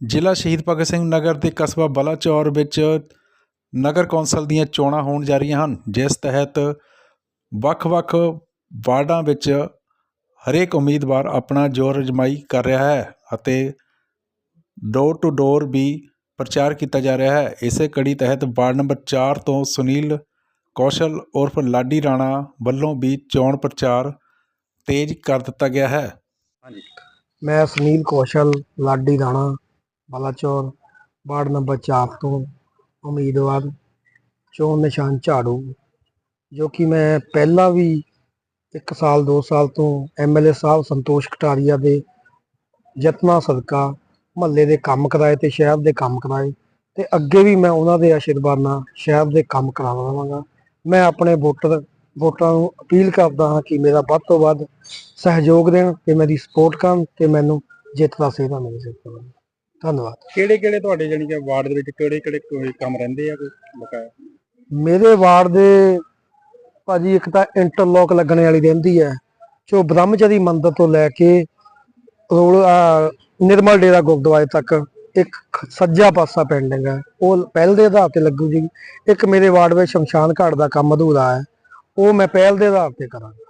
ਜ਼ਿਲ੍ਹਾ ਸ਼ਹੀਦ ਭਗਤ ਸਿੰਘ ਨਗਰ ਦੇ ਕਸਬਾ ਬਲਾਚੌਰ ਵਿੱਚ ਨਗਰ ਕੌਂਸਲ ਦੀਆਂ ਚੋਣਾਂ ਹੋਣ ਜਾ ਰਹੀਆਂ ਹਨ, ਜਿਸ ਤਹਿਤ ਵੱਖ-ਵੱਖ ਵਾਰਡਾਂ ਵਿੱਚ ਹਰੇਕ ਉਮੀਦਵਾਰ ਆਪਣਾ ਜ਼ੋਰ ਅਜ਼ਮਾਈ ਕਰ ਰਿਹਾ ਹੈ ਅਤੇ ਡੋਰ ਟੂ ਡੋਰ ਵੀ ਪ੍ਰਚਾਰ ਕੀਤਾ ਜਾ ਰਿਹਾ ਹੈ। ਇਸੇ ਕੜੀ ਤਹਿਤ ਵਾਰਡ ਨੰਬਰ 4 ਤੋਂ ਸੁਨੀਲ ਕੌਸ਼ਲ ਉਰਫ ਲਾਡੀ ਰਾਣਾ ਵੱਲੋਂ ਵੀ ਚੋਣ ਪ੍ਰਚਾਰ ਤੇਜ਼ ਕਰ ਦਿੱਤਾ ਗਿਆ ਹੈ। ਮੈਂ ਸੁਨੀਲ ਕੌਸ਼ਲ, ਲਾਡੀ ਰਾਣਾ ਬਲਾਚੌਰ ਵਾਰਡ ਨੰਬਰ 4 ਤੋਂ ਉਮੀਦਵਾਰ ਚੋਣ ਨਿਸ਼ਾਨ ਝਾੜੂ, ਜੋ ਕਿ ਮੈਂ ਪਹਿਲਾਂ ਵੀ 1 ਸਾਲ 2 ਸਾਲ ਤੋਂ ਐਮਐਲਏ ਸਾਹਿਬ ਸੰਤੋਸ਼ ਕਟਾਰੀਆ ਦੇ ਯਤਨਾਂ ਸਦਕਾ ਮਹੱਲੇ ਦੇ ਕੰਮ ਕਰਾਏ ਤੇ ਸ਼ਹਿਰ ਦੇ ਕੰਮ ਕਰਾਏ ਤੇ ਅੱਗੇ ਵੀ ਮੈਂ ਉਹਨਾਂ ਦੇ ਆਸ਼ੀਰਵਾਦ ਨਾਲ ਸ਼ਹਿਰ ਦੇ ਕੰਮ ਕਰਾਉਂਦਾ ਰਹਾਂਗਾ। ਮੈਂ ਆਪਣੇ ਵੋਟਰ, ਵੋਟਰਾਂ ਨੂੰ ਅਪੀਲ ਕਰਦਾ ਹਾਂ ਕਿ ਮੇਰਾ ਵੱਧ ਤੋਂ ਵੱਧ ਸਹਿਯੋਗ ਦੇਣ ਤੇ ਮੇਰੀ ਸਪੋਰਟ ਕਰਨ ਤੇ ਮੈਨੂੰ ਜਿੱਤ ਦਾ ਸੇਵਾ ਮਿਲ। ਸਕੇ ਧੰਨਵਾਦ। ਕਿਹੜੇ ਕਿਹੜੇ ਤੁਹਾਡੇ ਜਾਨੀ ਕਿ ਵਾਰਡ ਦੇ ਵਿੱਚ ਕਿਹੜੇ ਕਿਹੜੇ ਕੋਈ ਕੰਮ ਰਹਿੰਦੇ ਆ ਕੋਈ ਬਕਾਇਆ ਮੇਰੇ ਵਾਰਡ ਦੇ ਭਾਜੀ ਇੱਕ ਤਾਂ ਇੰਟਰਲੋਕ ਲੱਗਣ ਵਾਲੀ ਰਹਿੰਦੀ ਹੈ। ਜੋ ਬ੍ਰਹਮਚਰੀ ਮੰਦਿਰ ਤੋਂ ਲੈ ਕੇ ਰੋਲ ਨਿਰਮਲ ਡੇਰਾ ਗੁਰਦੁਆਰੇ ਤੱਕ ਇੱਕ ਸੱਜਾ ਪਾਸਾ ਪੈਂਡਿੰਗ ਹੈ ਉਹ ਪਹਿਲ ਦੇ ਆਧਾਰ ਤੇ ਲੱਗੂ ਜੀ। ਇੱਕ ਮੇਰੇ ਵਾਰਡ ਵਿੱਚ ਸ਼ਮਸ਼ਾਨ ਘਾਟ ਦਾ ਕੰਮ ਅਧੂਰਾ ਹੈ। ਉਹ ਮੈਂ ਪਹਿਲ ਦੇ ਆਧਾਰ ਤੇ ਕਰਾਂਗਾ।